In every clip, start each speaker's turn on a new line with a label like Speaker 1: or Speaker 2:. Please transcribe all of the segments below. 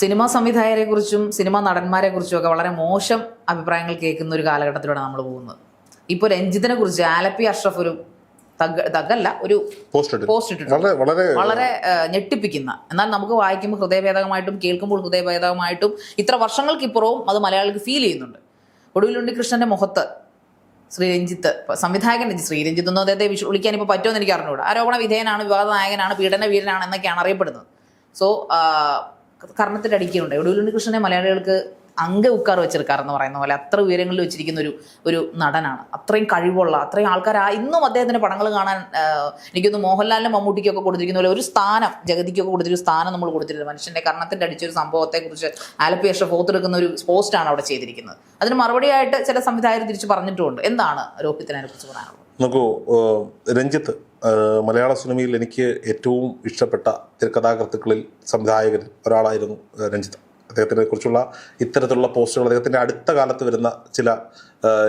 Speaker 1: Cinema സംവിധായകരെ കുറിച്ചും cinema നടന്മാരെ കുറിച്ചും ഒക്കെ വളരെ മോശം അഭിപ്രായങ്ങൾ കേൾക്കുന്ന ഒരു കാലഘട്ടത്തിലൂടെ നമ്മൾ പോകുന്നത്. ഇപ്പോൾ രഞ്ജിത്തിനെ കുറിച്ച് ആലപ്പി അഷ്റഫ് ഒരു തഗ് തഗല്ല ഒരു
Speaker 2: പോസ്റ്റ് വളരെ വളരെ
Speaker 1: ഞെട്ടിപ്പിക്കുന്ന. എന്നാൽ നമുക്ക് വായിക്കുമ്പോൾ ഹൃദയഭേദകമായിട്ടും കേൾക്കുമ്പോൾ ഹൃദയഭേദകമായിട്ടും ഇത്ര വർഷങ്ങൾക്കിപ്പുറവും അത് മലയാളികൾക്ക് ഫീൽ ചെയ്യുന്നുണ്ട്. ഒടുവിൽ ഉണ്ണികൃഷ്ണന്റെ മുഖത്ത് ശ്രീ രഞ്ജിത്ത് സംവിധായകൻ ശ്രീ രഞ്ജിത്ത് ഒന്നും അദ്ദേഹത്തെ വിഷു- വിളിക്കാൻ ഇപ്പോൾ പറ്റുമെന്ന് എനിക്ക് അറിഞ്ഞുകൂടാ. ആരോപണ വിധേയനാണ് വിവാദ നായകനാണ് പീഡന വീരനാണ് എന്നൊക്കെയാണ് അറിയപ്പെടുന്നത്. സോ കർണത്തിന്റെ അടിക്കുന്നുണ്ട്. ഒടുവിൽ ഉണ്ണികൃഷ്ണനെ മലയാളികൾക്ക് അങ്ക ഉക്കാർ വെച്ചെടുക്കാറെന്ന് പറയുന്ന പോലെ അത്ര ഉയരങ്ങളിൽ വെച്ചിരിക്കുന്ന ഒരു ഒരു നടനാണ്. അത്രയും കഴിവുള്ള അത്രയും ആൾക്കാർ ആ ഇന്നും അദ്ദേഹത്തിന്റെ പടങ്ങൾ കാണാൻ എനിക്കൊന്ന് മോഹൻലാലിനും മമ്മൂട്ടിക്കൊക്കെ കൊടുത്തിരിക്കുന്ന പോലെ ഒരു സ്ഥാനം ജഗതിക്കൊക്കെ കൊടുത്തൊരു സ്ഥാനം നമ്മൾ കൊടുത്തിരുന്നത് മനുഷ്യന്റെ കർണത്തിന്റെ അടിച്ചൊരു സംഭവത്തെക്കുറിച്ച് ആലപ്പി അഷ്റഫ് ഓർത്തെടുക്കുന്ന ഒരു പോസ്റ്റാണ് അവിടെ ചെയ്തിരിക്കുന്നത്. അതിന് മറുപടിയായിട്ട് ചില സംവിധായകർ തിരിച്ച് പറഞ്ഞിട്ടുമുണ്ട് എന്താണ് രോഹിത്തിനെ കുറിച്ച് പറയാനുള്ളത്?
Speaker 2: നോക്കൂ രഞ്ജിത്ത്. മലയാള സിനിമയിൽ എനിക്ക് ഏറ്റവും ഇഷ്ടപ്പെട്ട തിരക്കഥാകൃത്തുക്കളിൽ സംവിധായകരിൽ ഒരാളായിരുന്നു രഞ്ജിത്ത്. അദ്ദേഹത്തിനെ കുറിച്ചുള്ള ഇത്തരത്തിലുള്ള പോസ്റ്റുകൾ അദ്ദേഹത്തിന്റെ അടുത്ത കാലത്ത് വരുന്ന ചില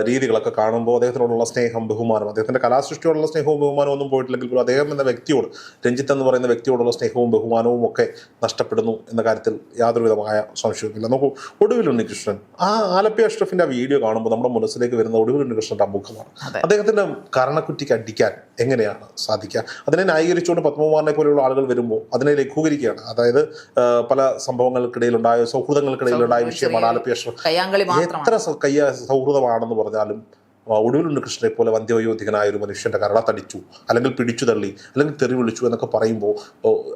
Speaker 2: രീതികളൊക്കെ കാണുമ്പോൾ അദ്ദേഹത്തിനോടുള്ള സ്നേഹം ബഹുമാനം അദ്ദേഹത്തിന്റെ കലാസൃഷ്ടിയോടുള്ള സ്നേഹവും ബഹുമാനവും ഒന്നും പോയിട്ടില്ലെങ്കിൽ പോലും അദ്ദേഹം എന്ന വ്യക്തിയോട് രഞ്ജിത്ത് എന്ന് പറയുന്ന വ്യക്തിയോടുള്ള സ്നേഹവും ബഹുമാനവും ഒക്കെ നഷ്ടപ്പെടുന്നു എന്ന കാര്യത്തിൽ യാതൊരുവിധമായ സംശയവുമില്ല നോക്കൂ ഒടുവിൽ ഉണ്ണികൃഷ്ണൻ ആ ആലപ്പി അഷ്റഫിന്റെ ആ വീഡിയോ കാണുമ്പോൾ നമ്മുടെ മനസ്സിലേക്ക് വരുന്ന ഒടുവിൽ ഉണ്ണികൃഷ്ണന്റെ ആ മുഖമാണ് അദ്ദേഹത്തിന്റെ കരണക്കുറ്റിക്ക് അടിക്കാൻ എങ്ങനെയാണ് സാധിക്കുക? അതിനെ ന്യായീകരിച്ചുകൊണ്ട് പത്മകുമാറിനെ പോലെയുള്ള ആളുകൾ വരുമ്പോൾ അതിനെ ലഘൂകരിക്കുകയാണ്. അതായത് പല സംഭവങ്ങൾക്കിടയിലുണ്ടായ സൗഹൃദങ്ങൾക്കിടയിലുണ്ടായ വിഷയമാണ് ആലപ്പി അഷ്റഫ്. എത്ര കയ്യ കയ്യ സൗഹൃദമാണെന്ന് പറഞ്ഞാലും ആ, കൃഷ്ണനെ പോലെ വന്ധ്യവയോധികനായ ഒരു മനുഷ്യന്റെ കരളത്തടിച്ചു അല്ലെങ്കിൽ പിടിച്ചു തള്ളി അല്ലെങ്കിൽ തെറി വിളിച്ചു എന്നൊക്കെ പറയുമ്പോൾ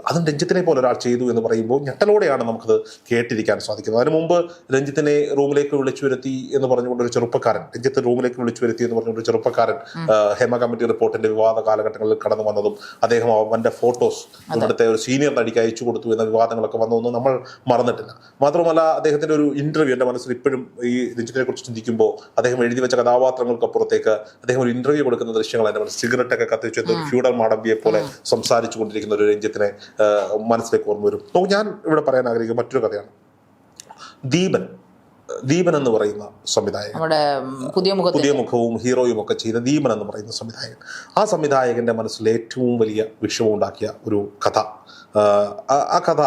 Speaker 2: അതും രഞ്ജിത്തിനെ പോലെ ഒരാൾ ചെയ്തു എന്ന് പറയുമ്പോൾ ഞെട്ടലോടെയാണ് നമുക്കത് കേട്ടിരിക്കാൻ സാധിക്കുന്നത്. അതിനു മുമ്പ് രഞ്ജിത്തിനെ റൂമിലേക്ക് വിളിച്ചു വരുത്തി എന്ന് പറഞ്ഞുകൊണ്ട് ഒരു ചെറുപ്പക്കാരൻ രഞ്ജിത്ത് റൂമിലേക്ക് വിളിച്ചു വരുത്തി എന്ന് പറഞ്ഞുകൊണ്ട് ഒരു ചെറുപ്പക്കാരൻ ഹേമ കമ്മിറ്റി റിപ്പോർട്ടിന്റെ വിവാദ കാലഘട്ടങ്ങളിൽ കടന്നു വന്നതും അദ്ദേഹം അവന്റെ ഫോട്ടോസ് ഇവിടുത്തെ ഒരു സീനിയർ നടിക്ക് അയച്ചു കൊടുത്തു എന്ന വിവാദങ്ങളൊക്കെ വന്നതൊന്നും നമ്മൾ മറന്നിട്ടില്ല. മാത്രമല്ല അദ്ദേഹത്തിന്റെ ഒരു ഇന്റർവ്യൂ എന്റെ മനസ്സിൽ ഇപ്പോഴും ഈ രഞ്ജിത്തിനെ കുറിച്ച് ചിന്തിക്കുമ്പോൾ അദ്ദേഹം എഴുതി വെച്ച കഥാപാത്രങ്ങൾക്കപ്പുറത്തേക്ക് അദ്ദേഹം ഒരു ഇന്റർവ്യൂ കൊടുക്കുന്ന ദൃശ്യങ്ങൾ എന്റെ മനസ്സിൽ സിഗരറ്റ് ഒക്കെ കത്തിച്ചു ഒരു ഫ്യൂഡൽ മാടമ്പിയെ പോലെ സംസാരിച്ചു കൊണ്ടിരിക്കുന്ന ഒരു രഞ്ജിത്തിനെ മനസ്സിലേക്ക് ഓർമ്മ വരും. അപ്പോൾ ഞാൻ ഇവിടെ പറയാൻ ആഗ്രഹിക്കുന്ന മറ്റൊരു കഥയാണ്. ദീപൻ ദീപൻ എന്ന് പറയുന്ന സംവിധായകൻ.
Speaker 1: പുതിയ
Speaker 2: മുഖവും ഹീറോയും ഒക്കെ ചെയ്ത ദീപൻ എന്ന് പറയുന്ന സംവിധായകൻ. ആ സംവിധായകന്റെ മനസ്സിൽ ഏറ്റവും വലിയ വിഷമം ഉണ്ടാക്കിയ ഒരു കഥ ആ- കഥ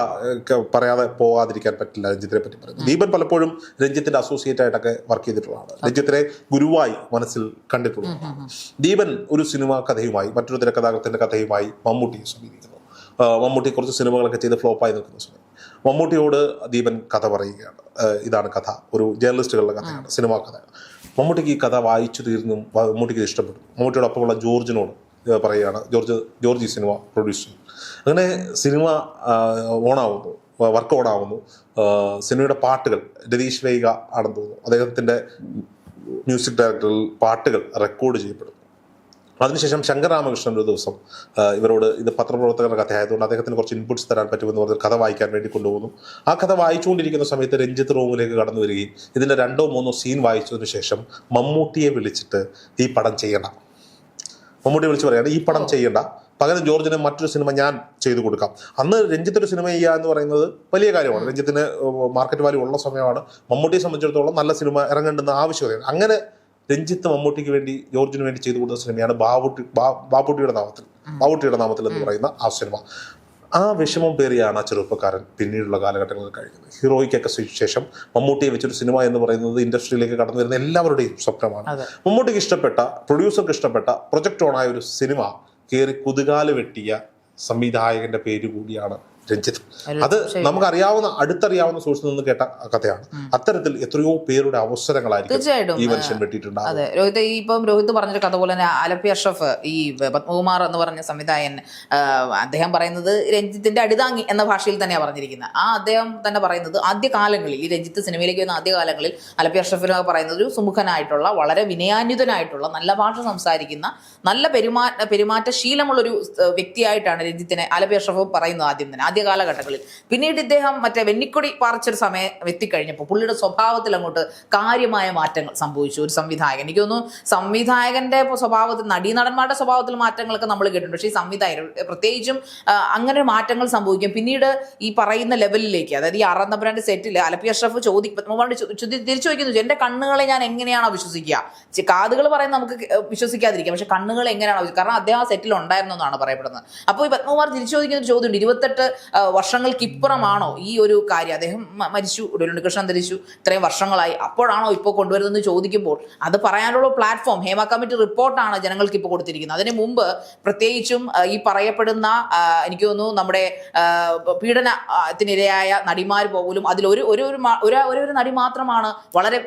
Speaker 2: പറയാതെ പോകാതിരിക്കാൻ പറ്റില്ല രഞ്ജിത്തിനെ പറ്റി പറയുന്നത്. ദീപൻ പലപ്പോഴും രഞ്ജിത്തിന്റെ അസോസിയേറ്റ് ആയിട്ടൊക്കെ വർക്ക് ചെയ്തിട്ടുള്ളതാണ്. രഞ്ജിത്തിനെ ഗുരുവായി മനസ്സിൽ കണ്ടിട്ടുള്ളതാണ്. ദീപൻ ഒരു സിനിമാ കഥയുമായി മറ്റൊരു തിരക്കഥാകൃത്തിന്റെ കഥയുമായി മമ്മൂട്ടിയെ സമീപിക്കുന്നു. മമ്മൂട്ടി കുറച്ച് സിനിമകളൊക്കെ ചെയ്ത് ഫ്ലോപ്പായി നിൽക്കുന്ന സമയം. മമ്മൂട്ടിയോട് ദീപൻ കഥ പറയുകയാണ്. ഇതാണ് കഥ. ഒരു ജേർണലിസ്റ്റുകളുടെ കഥയാണ് സിനിമാ കഥ മമ്മൂട്ടിക്ക് ഈ കഥ വായിച്ചു തീർന്നും മമ്മൂട്ടിക്ക് ഇഷ്ടപ്പെട്ടു. മമ്മൂട്ടിയോടൊപ്പമുള്ള ജോർജിനോട് പറയുകയാണ്. ജോർജ് ജോർജ് ഈ സിനിമ പ്രൊഡ്യൂസ് ചെയ്യും അങ്ങനെ സിനിമ ഓണാവുന്നു. വർക്ക് ഓണാവുന്നു. സിനിമയുടെ പാട്ടുകൾ രതീഷ് വൈക ആണെന്ന് തോന്നുന്നു. അദ്ദേഹത്തിന്റെ മ്യൂസിക് ഡയറക്ടറിൽ പാട്ടുകൾ റെക്കോർഡ് ചെയ്യപ്പെടുന്നു. അതിനുശേഷം ശങ്കർ രാമകൃഷ്ണൻ ഒരു ദിവസം ഇവരോട് ഇത് പത്രപ്രവർത്തകരുടെ കഥയായതുകൊണ്ട് അദ്ദേഹത്തിന് കുറച്ച് ഇൻപുട്സ് തരാൻ പറ്റുമെന്ന് പറഞ്ഞ് കഥ വായിക്കാൻ വേണ്ടി കൊണ്ടുപോകുന്നു. ആ കഥ വായിച്ചുകൊണ്ടിരിക്കുന്ന സമയത്ത് രഞ്ജിത്ത് റൂമിലേക്ക് കടന്നു വരികയും ഇതിന്റെ രണ്ടോ മൂന്നോ സീൻ വായിച്ചതിനു ശേഷം മമ്മൂട്ടിയെ വിളിച്ചിട്ട് ഈ പടം ചെയ്യണം. മമ്മൂട്ടി വിളിച്ച് പറയാണ് ഈ പടം ചെയ്യണ്ട. പകരം ജോർജിന് മറ്റൊരു സിനിമ ഞാൻ ചെയ്തു കൊടുക്കാം. അന്ന് രഞ്ജിത്ത് ഒരു സിനിമ ചെയ്യുക എന്ന് പറയുന്നത് വലിയ കാര്യമാണ്. രഞ്ജിത്തിന് മാർക്കറ്റ് വാല്യൂ ഉള്ള സമയമാണ്. മമ്മൂട്ടിയെ സംബന്ധിച്ചിടത്തോളം നല്ല സിനിമ ഇറങ്ങേണ്ടുന്ന ആവശ്യകതയാണ്. അങ്ങനെ രഞ്ജിത്ത് മമ്മൂട്ടിക്ക് വേണ്ടി ജോർജിന് വേണ്ടി ചെയ്തു കൊടുത്ത സിനിമയാണ് ബാബുട്ടി ബാബുട്ടിയുടെ നാമത്തിൽ ബാബുട്ടിയുടെ നാമത്തിൽ എന്ന് പറയുന്ന ആ സിനിമ. ആ വിഷമം പേറിയാണ് ആ ചെറുപ്പക്കാരൻ പിന്നീടുള്ള കാലഘട്ടങ്ങളിൽ കഴിയുന്നത്. ഹീറോയ്ക്കൊക്കെ ശേഷം മമ്മൂട്ടിയെ വെച്ചൊരു സിനിമ എന്ന് പറയുന്നത് ഇൻഡസ്ട്രിയിലേക്ക് കടന്നു വരുന്ന എല്ലാവരുടെയും സ്വപ്നമാണ്. മമ്മൂട്ടിക്ക് ഇഷ്ടപ്പെട്ട പ്രൊഡ്യൂസർക്ക് ഇഷ്ടപ്പെട്ട പ്രൊജക്ട് ഓണായ ഒരു സിനിമ കയറി കുതുകാൽ വെട്ടിയ സംവിധായകന്റെ പേര് കൂടിയാണ് രഞ്ജിത്ത്. അത് നമുക്കറിയാവുന്ന അടുത്തറിയാവുന്ന സോഴ്സിൽ നിന്ന് കേട്ട കഥയാണ്. അത്തരത്തിൽ എത്രയോ പേരുടെ അവസരങ്ങളായിരിക്കും
Speaker 1: തീർച്ചയായിട്ടും.
Speaker 2: ഈ മനുഷ്യൻ വെട്ടിയിട്ടുണ്ട്
Speaker 1: അതെ. രോഹിത് ഈ ഇപ്പം രോഹിത് പറഞ്ഞൊരു കഥ പോലെ തന്നെ അലപ്പി അഷ്റഫ് ഈ പത്മകുമാർ എന്ന് പറഞ്ഞ സംവിധായകൻ അദ്ദേഹം പറയുന്നത് രഞ്ജിത്തിന്റെ അടിതാങ്ങി എന്ന ഭാഷയിൽ തന്നെയാണ് പറഞ്ഞിരിക്കുന്നത്. ആ അദ്ദേഹം തന്നെ പറയുന്നത് ആദ്യ കാലങ്ങളിൽ ഈ രഞ്ജിത്ത് സിനിമയിലേക്ക് വരുന്ന ആദ്യ കാലങ്ങളിൽ അലപ്പി അഷ്റഫിന് പറയുന്നത് ഒരു സുമുഖനായിട്ടുള്ള വളരെ വിനയാന്യുതനായിട്ടുള്ള നല്ല ഭാഷ സംസാരിക്കുന്ന നല്ല പെരുമാ പെരുമാറ്റ ശീലമുള്ളൊരു ഏഹ്, വ്യക്തിയായിട്ടാണ് രഞ്ജിത്തിനെ അലപ്പി അഷ്റഫ് പറയുന്നത് ആദ്യം തന്നെ. ആദ്യ കാലഘട്ടങ്ങളിൽ പിന്നീട് ഇദ്ദേഹം മറ്റേ വെന്നിക്കൊടി പാർച്ചൊരു സമയം എത്തിക്കഴിഞ്ഞപ്പോൾ പുള്ളിയുടെ സ്വഭാവത്തിൽ അങ്ങോട്ട് കാര്യമായ മാറ്റങ്ങൾ സംഭവിച്ചു. ഒരു സംവിധായകൻ. എനിക്ക് തോന്നുന്നു സംവിധായകന്റെ സ്വഭാവത്തിൽ നടീനടന്മാരുടെ സ്വഭാവത്തിൽ മാറ്റങ്ങളൊക്കെ നമ്മൾ കേട്ടിട്ടുണ്ട്. പക്ഷേ ഈ സംവിധായകൻ പ്രത്യേകിച്ചും അങ്ങനെ മാറ്റങ്ങൾ സംഭവിക്കും. പിന്നീട് ഈ പറയുന്ന ലെവലിലേക്ക് അതായത് ഈ അറന്നപ്പരന്റെ സെറ്റിൽ അലപ്പി അഷ്റഫ് ചോദി പത്മകുമാറിന്റെ ചോ- ചോദ്യം തിരിച്ചു വയ്ക്കുന്നു എന്റെ കണ്ണുകളെ ഞാൻ എങ്ങനെയാണോ വിശ്വസിക്കുക? കാതുകൾ പറയുന്നത് നമുക്ക് വിശ്വസിക്കാതിരിക്കാം. പക്ഷെ കണ്ണുകൾ എങ്ങനെയാണോ കാരണം അദ്ദേഹം ആ സെറ്റിൽ ഉണ്ടായിരുന്നു എന്നാണ് പറയപ്പെടുന്നത്. അപ്പോൾ ഈ പത്മകുമാർ തിരിച്ചു ചോദിക്കുന്ന ഒരു ചോദ്യമുണ്ട്. ഇരുപത്തെട്ട് വർഷങ്ങൾക്കിപ്പുറമാണോ ഈ ഒരു കാര്യം? അദ്ദേഹം മരിച്ചു മരിച്ചു കൃഷ്ണൻ അന്തരിച്ചു ഇത്രയും വർഷങ്ങളായി. അപ്പോഴാണോ ഇപ്പോൾ കൊണ്ടുവരുന്നതെന്ന് ചോദിക്കുമ്പോൾ അത് പറയാനുള്ള പ്ലാറ്റ്ഫോം ഹേമ കമ്മിറ്റി റിപ്പോർട്ടാണ് ജനങ്ങൾക്ക് ഇപ്പോൾ കൊടുത്തിരിക്കുന്നത്. അതിന് മുമ്പ് പ്രത്യേകിച്ചും ഈ പറയപ്പെടുന്ന എനിക്ക് തോന്നുന്നു നമ്മുടെ പീഡനത്തിനിരയായ നടിമാർ പോലും അതിൽ ഒരു ഒരു ഒരു ഒരു നടി മാത്രമാണ് വളരെ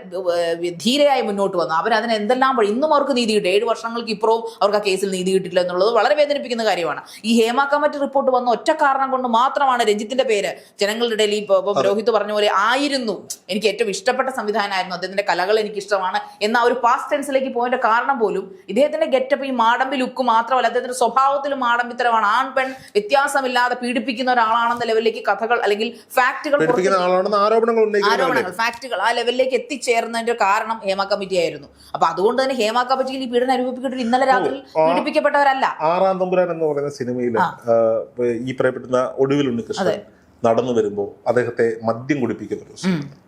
Speaker 1: ധീരയായി മുന്നോട്ട് വന്നത്. അവർ അതിന് എന്തെല്ലാം വഴി ഇന്നും അവർക്ക് നീതി കിട്ടി. ഏഴ് വർഷങ്ങൾക്ക് ഇപ്പുറവും അവർക്ക് ആ കേസിൽ നീതി കിട്ടില്ല എന്നുള്ളത് വളരെ വേദനിപ്പിക്കുന്ന കാര്യമാണ്. ഈ ഹേമ കമ്മിറ്റി റിപ്പോർട്ട് വന്ന ഒറ്റ കാരണം കൊണ്ട് മാത്രമാണ് രഞ്ജിത്തിന്റെ പേര്. ജനങ്ങളുടെ ഇടയിൽ ഇപ്പൊ ഇപ്പം രോഹിത് പറഞ്ഞ പോലെ ആയിരുന്നു. എനിക്ക് ഏറ്റവും ഇഷ്ടപ്പെട്ട സംവിധാനമായിരുന്നു. അദ്ദേഹത്തിന്റെ കലകൾ എനിക്ക് ഇഷ്ടമാണ്. എന്ന ഒരു പാസ്റ്റ് ടെൻസിലേക്ക് പോയതിന്റെ കാരണം പോലും ഇദ്ദേഹത്തിന്റെ ഗെറ്റപ്പ് ഈ മാടമ്പി ലുക്ക് മാത്രമല്ല അദ്ദേഹത്തിന്റെ സ്വഭാവത്തിലും മാടമ്പിത്തരമാണ്. ആൺ പെൺ വ്യത്യാസമില്ലാതെ പീഡിപ്പിക്കുന്ന ഒരാളാണെന്ന ലെവലിലേക്ക് കഥകൾ അല്ലെങ്കിൽ ഫാക്ടുകൾ
Speaker 2: ആരോപണങ്ങൾ
Speaker 1: ഫാക്ടുകൾ ആ ലെവലിലേക്ക് എത്തിച്ചേർന്നതിന്റെ കാരണം ഹേമ കമ്മിറ്റി ആയിരുന്നു അപ്പൊ അതുകൊണ്ട് തന്നെ ഹേമ കമ്മിറ്റിയിൽ ഈ പീഡനം അനുഭവിക്കപ്പെട്ടിട്ട് ഇന്നലെ രാത്രി. പീഡിപ്പിക്കപ്പെട്ടവരല്ല.
Speaker 2: ആറാം തമ്പുരാൻ എന്ന് പറയുന്ന സിനിമയിൽ ഈ പറയപ്പെടുന്ന ഒടുവിൽ ഉണ്ണികൃഷ്ണൻ നടന്നു വരുമ്പോൾ അദ്ദേഹത്തെ മദ്യം കുടിപ്പിക്കുന്ന ഒരു.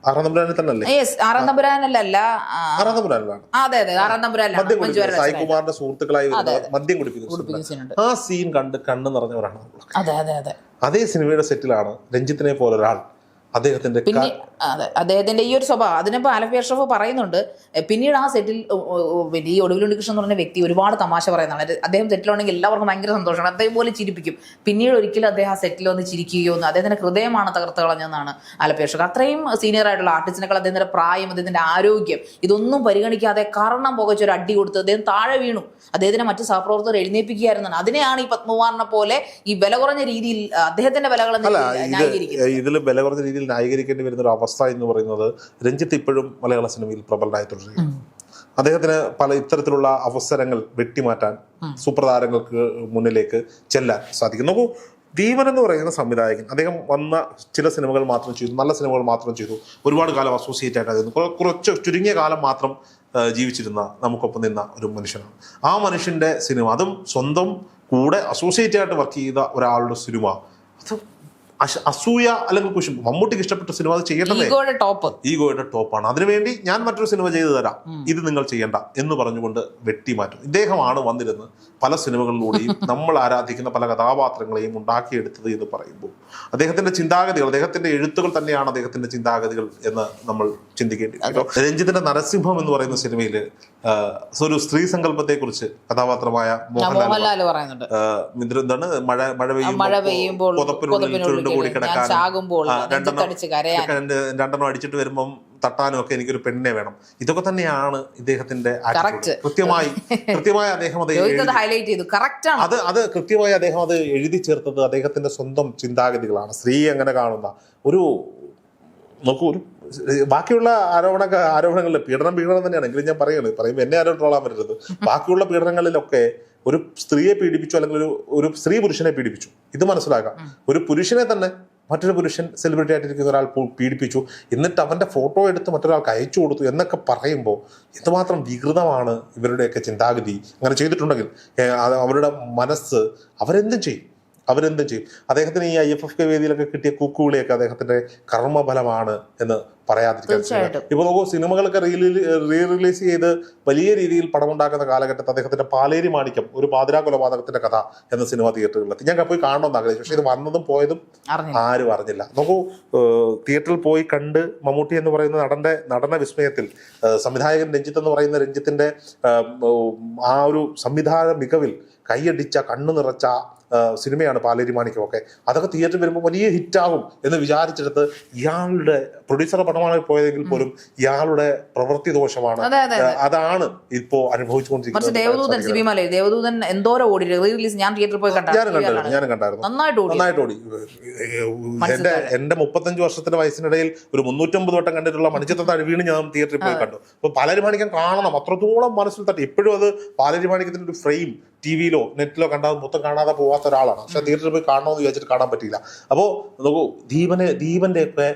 Speaker 2: ആറാം തമ്പുരാനിൽ തന്നെ അല്ലേ
Speaker 1: ആറാം തമ്പുരാനല്ല ആ,
Speaker 2: ആറാം തമ്പുരാനിലാണ്.
Speaker 1: അതെ അതെ ആറാം തമ്പുരാനിലാണ്.
Speaker 2: സായികുമാറിന്റെ സുഹൃത്തുക്കളായി മദ്യം കുടിപ്പിക്കുന്ന. ആ സീൻ കണ്ട് കണ്ണ് നിറഞ്ഞവരാണ്
Speaker 1: അതെ അതെ അതെ.
Speaker 2: അതേ സിനിമയുടെ സെറ്റിലാണ് രഞ്ജിത്തിനെ പോലെ ഒരാൾ അദ്ദേഹത്തിന്റെ
Speaker 1: പിന്നെ അതെ അദ്ദേഹത്തിന്റെ ഈ ഒരു സ്വഭാവം അതിനിപ്പോൾ ആലപ്പി അഷ്റഫ് പറയുന്നുണ്ട് പിന്നീട് ആ സെറ്റിൽ ഈ ഒടുവിൽ ഉണ്ണികൃഷ്ണൻ എന്ന് പറഞ്ഞ വ്യക്തി ഒരുപാട് തമാശ പറയുന്നതാണ്. അദ്ദേഹം സെറ്റിലുണ്ടെങ്കിൽ എല്ലാവർക്കും ഭയങ്കര സന്തോഷമാണ്. അദ്ദേഹം പോലെ ചിരിപ്പിക്കും. പിന്നീട് ഒരിക്കലും അദ്ദേഹം ആ സെറ്റിൽ വന്ന് ചിരിക്കുകയോ ഒന്നും അദ്ദേഹത്തിന്റെ ഹൃദയമാണ് തകർത്ത് കളഞ്ഞതെന്നാണ് ആലപ്പി അഷ്റഫ് അത്രയും സീനിയർ ആയിട്ടുള്ള ആർട്ടിസ്റ്റിനേക്കാൾ അദ്ദേഹത്തിന്റെ പ്രായം അദ്ദേഹത്തിന്റെ ആരോഗ്യം ഇതൊന്നും പരിഗണിക്കാതെ കാരണം പുകച്ച ഒരു അടി കൊടുത്ത് അദ്ദേഹം താഴെ വീണു. അദ്ദേഹത്തിന്റെ മറ്റ് സഹപ്രവർത്തകർ എഴുന്നേൽപ്പിക്കുകയായിരുന്നാണ് അതിനെയാണ് ഈ പത്മകുമാറിനെ പോലെ ഈ വില കുറഞ്ഞ രീതിയിൽ അദ്ദേഹത്തിന്റെ ന്യായീകരിക്കുന്നത്.
Speaker 2: ഇതിൽ വില കുറഞ്ഞ രീതിയിൽ ന്യായീകരിക്കേണ്ടി വരുന്ന ഒരു അവസ്ഥ എന്ന് പറയുന്നത് രഞ്ജിത്ത് ഇപ്പോഴും മലയാള സിനിമയിൽ പ്രബലനായി തുടരുകയാണ്. അദ്ദേഹത്തിന് പല ഇത്തരത്തിലുള്ള അവസരങ്ങൾ വെട്ടിമാറ്റാൻ സൂപ്രതാരങ്ങൾക്ക് മുന്നിലേക്ക് ചെല്ലാൻ സാധിക്കും. നോക്കൂ ദീപൻ എന്ന് പറയുന്ന സംവിധായകൻ അദ്ദേഹം വന്ന ചില സിനിമകൾ മാത്രം ചെയ്തു നല്ല സിനിമകൾ മാത്രം ചെയ്തു ഒരുപാട് കാലം അസോസിയേറ്റ് ആയിട്ടായിരുന്നു കുറ- കുറച്ച് ചുരുങ്ങിയ കാലം മാത്രം ജീവിച്ചിരുന്ന നമുക്കൊപ്പം നിന്ന ഒരു മനുഷ്യനാണ്. ആ മനുഷ്യന്റെ സിനിമ അതും സ്വന്തം കൂടെ അസോസിയേറ്റ് ആയിട്ട് വർക്ക് ചെയ്ത ഒരാളുടെ സിനിമ അത് അസൂയ അല്ലെങ്കിൽ കുശും മമ്മൂട്ടിക്ക് ഇഷ്ടപ്പെട്ട സിനിമ അത് ചെയ്യേണ്ടത്
Speaker 1: ഈഗോയുടെ ടോപ്പ്.
Speaker 2: ഈഗോയുടെ ടോപ്പാണ്. അതിനുവേണ്ടി ഞാൻ മറ്റൊരു സിനിമ ചെയ്തു തരാം. ഇത് നിങ്ങൾ ചെയ്യേണ്ട എന്ന് പറഞ്ഞുകൊണ്ട് വെട്ടിമാറ്റും. ഇദ്ദേഹമാണ് വന്നിരുന്ന് പല സിനിമകളിലൂടെയും നമ്മൾ ആരാധിക്കുന്ന പല കഥാപാത്രങ്ങളെയും ഉണ്ടാക്കിയെടുത്തത് എന്ന് പറയുമ്പോൾ. അദ്ദേഹത്തിന്റെ ചിന്താഗതികൾ അദ്ദേഹത്തിന്റെ എഴുത്തുകൾ തന്നെയാണ് അദ്ദേഹത്തിന്റെ ചിന്താഗതികൾ എന്ന് നമ്മൾ ചിന്തിക്കേണ്ടി. രഞ്ജിത്തിന്റെ നരസിംഹം എന്ന് പറയുന്ന സിനിമയിൽ ഒരു സ്ത്രീ സങ്കല്പത്തെ കുറിച്ച് കഥാപാത്രമായ മോഹൻലാൽ
Speaker 1: പറയുന്നുണ്ട്.
Speaker 2: എന്താണ് മഴ
Speaker 1: പെയ്യുമ്പോൾ
Speaker 2: കിടക്കാൻ രണ്ടെണ്ണം അടിച്ചിട്ട് വരുമ്പം തട്ടാനും ഒക്കെ എനിക്കൊരു പെണ്ണിനെ വേണം. ഇതൊക്കെ തന്നെയാണ് ഇദ്ദേഹത്തിന്റെ. കൃത്യമായി കൃത്യമായി അദ്ദേഹം അത്
Speaker 1: ഹൈലൈറ്റ് ചെയ്തു.
Speaker 2: അത് അത് കൃത്യമായി അദ്ദേഹം അത് എഴുതി ചേർത്തത് അദ്ദേഹത്തിന്റെ സ്വന്തം ചിന്താഗതികളാണ്. സ്ത്രീ എങ്ങനെ കാണുന്ന ഒരു നോക്കൂ ഒരു ബാക്കിയുള്ള ആരോപണ ആരോപണങ്ങളിൽ പീഡനം പീഡനം തന്നെയാണ്. എങ്കിലും ഞാൻ പറയുന്നത് പറയുമ്പോൾ എന്നെ ആരും ട്രോളാൻ പറ്റരുത്. ബാക്കിയുള്ള പീഡനങ്ങളിലൊക്കെ ഒരു സ്ത്രീയെ പീഡിപ്പിച്ചു അല്ലെങ്കിൽ ഒരു ഒരു സ്ത്രീ പുരുഷനെ പീഡിപ്പിച്ചു. ഇത് മനസ്സിലാക്കാം. ഒരു പുരുഷനെ തന്നെ മറ്റൊരു പുരുഷൻ സെലിബ്രിറ്റി ആയിട്ടിരിക്കുന്ന ഒരാൾ പീഡിപ്പിച്ചു. എന്നിട്ട് അവന്റെ ഫോട്ടോ എടുത്ത് മറ്റൊരാൾക്ക് അയച്ചു കൊടുത്തു എന്നൊക്കെ പറയുമ്പോൾ എന്തുമാത്രം വികൃതമാണ് ഇവരുടെയൊക്കെ ചിന്താഗതി. അങ്ങനെ ചെയ്തിട്ടുണ്ടെങ്കിൽ അവരുടെ മനസ്സ് അവരെന്തും ചെയ്യും. അവരെന്തും ചെയ്യും? അദ്ദേഹത്തിന് ഈ ഐ എഫ് എഫ് കെ വേദിയിലൊക്കെ കിട്ടിയ കൂക്കുവിളിയൊക്കെ അദ്ദേഹത്തിന്റെ കർമ്മഫലമാണ് എന്ന് പറയാതിരിക്കാൻ. ഇപ്പൊ നോക്കൂ സിനിമകളൊക്കെ റീ റിലീസ് ചെയ്ത് വലിയ രീതിയിൽ പടമുണ്ടാക്കുന്ന കാലഘട്ടത്തിൽ അദ്ദേഹത്തിന്റെ പാലേരി മാണിക്യം ഒരു പാതിരാ കൊലപാതകത്തിന്റെ കഥ എന്ന സിനിമ തിയേറ്ററുകളിലെത്തി. ഞാൻ പോയി കാണണമെന്ന് ആഗ്രഹിച്ചു. പക്ഷെ ഇത് വന്നതും പോയതും ആരും അറിഞ്ഞില്ല. നോക്കൂ തിയേറ്ററിൽ പോയി കണ്ട് മമ്മൂട്ടി എന്ന് പറയുന്ന നടന്റെ നടന വിസ്മയത്തിൽ സംവിധായകൻ രഞ്ജിത്ത് എന്ന് പറയുന്ന രഞ്ജിത്തിന്റെ ആ ഒരു സംവിധാന മികവിൽ കൈയടിച്ച കണ്ണു നിറച്ച സിനിമയാണ് പാലേരി മാണിക്യം ഒക്കെ അതൊക്കെ തിയേറ്ററിൽ വരുമ്പോൾ വലിയ ഹിറ്റാകും എന്ന് വിചാരിച്ചെടുത്ത് ഇയാളുടെ പ്രൊഡ്യൂസറുടെ പടമാണ് പോയതെങ്കിൽ പോലും ഇയാളുടെ പ്രവൃത്തി ദോഷമാണ്. അതാണ് ഇപ്പോ അനുഭവിച്ചുകൊണ്ടിരിക്കുന്നത്.
Speaker 1: ദേവദൂതൻ ദേവദൂതൻ എന്തോരം ഓടി റിലീസ് ഞാൻ തിയേറ്ററിൽ പോയി
Speaker 2: ഞാനും കണ്ടായിരുന്നു ഞാനും കണ്ടായിരുന്നു.
Speaker 1: നന്നായിട്ട് ഓടി.
Speaker 2: നന്നായിട്ട് ഓടി. എന്റെ എന്റെ മുപ്പത്തഞ്ച് വർഷത്തിന്റെ വയസ്സിനിടയിൽ ഒരു മുന്നൂറ്റമ്പത് വട്ടം കണ്ടിട്ടുള്ള മണിച്ചിത്രത്താഴ് വീണ് ഞാൻ തിയേറ്ററിൽ പോയി കണ്ടു. അപ്പൊ പാലരി മാണിക്യം കാണണം. അത്രത്തോളം മനസ്സിൽ തട്ടി. എപ്പോഴും അത് പാലരി മാണിക്യത്തിന്റെ ഒരു ഫ്രെയിം ടി വിയിലോ നെറ്റിലോ കണ്ടാൽ മൊത്തം കാണാതെ പോവാത്ത ഒരാളാണ്. പക്ഷെ തിയേറ്ററിൽ പോയി കാണണമെന്ന് വിചാരിച്ചിട്ട് കാണാൻ പറ്റിയില്ല. അപ്പോ നോക്കൂ ദീപനെ ദീപന്റെ ഒക്കെ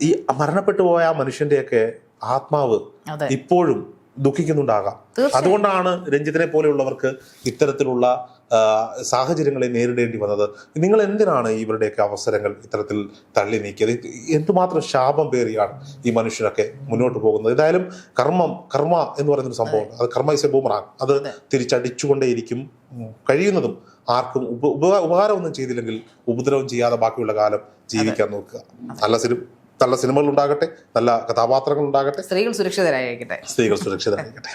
Speaker 2: ഈ മരണപ്പെട്ടു പോയ ആ മനുഷ്യന്റെയൊക്കെ ആത്മാവ് ഇപ്പോഴും ദുഃഖിക്കുന്നുണ്ടാകാം. അതുകൊണ്ടാണ് രഞ്ജിത്തിനെ പോലെയുള്ളവർക്ക് ഇത്തരത്തിലുള്ള സാഹചര്യങ്ങളെ നേരിടേണ്ടി വന്നത്. നിങ്ങൾ എന്തിനാണ് ഇവരുടെയൊക്കെ അവസരങ്ങൾ ഇത്തരത്തിൽ തള്ളി നീക്കിയത്? എന്തുമാത്രം ശാപം പേറിയാണ് ഈ മനുഷ്യരൊക്കെ മുന്നോട്ട് പോകുന്നത്? ഏതായാലും കർമ്മം കർമ്മ എന്ന് പറയുന്നൊരു സംഭവം അത്. കർമ്മ ഇസ് എ ബൂമറാങ് അത് തിരിച്ചടിച്ചുകൊണ്ടേയിരിക്കും കഴിയുന്നതും ആർക്കും ഉപ- ഉപകാരമൊന്നും ചെയ്തില്ലെങ്കിൽ ഉപദ്രവം ചെയ്യാതെ ബാക്കിയുള്ള കാലം ജീവിക്കാൻ നോക്കുക. നല്ല സിനിമ നല്ല സിനിമകൾ ഉണ്ടാകട്ടെ നല്ല കഥാപാത്രങ്ങൾ ഉണ്ടാകട്ടെ
Speaker 1: സ്ത്രീകൾ സുരക്ഷിതരായിരിക്കട്ടെ.
Speaker 2: സ്ത്രീകൾ സുരക്ഷിതരായിരിക്കട്ടെ.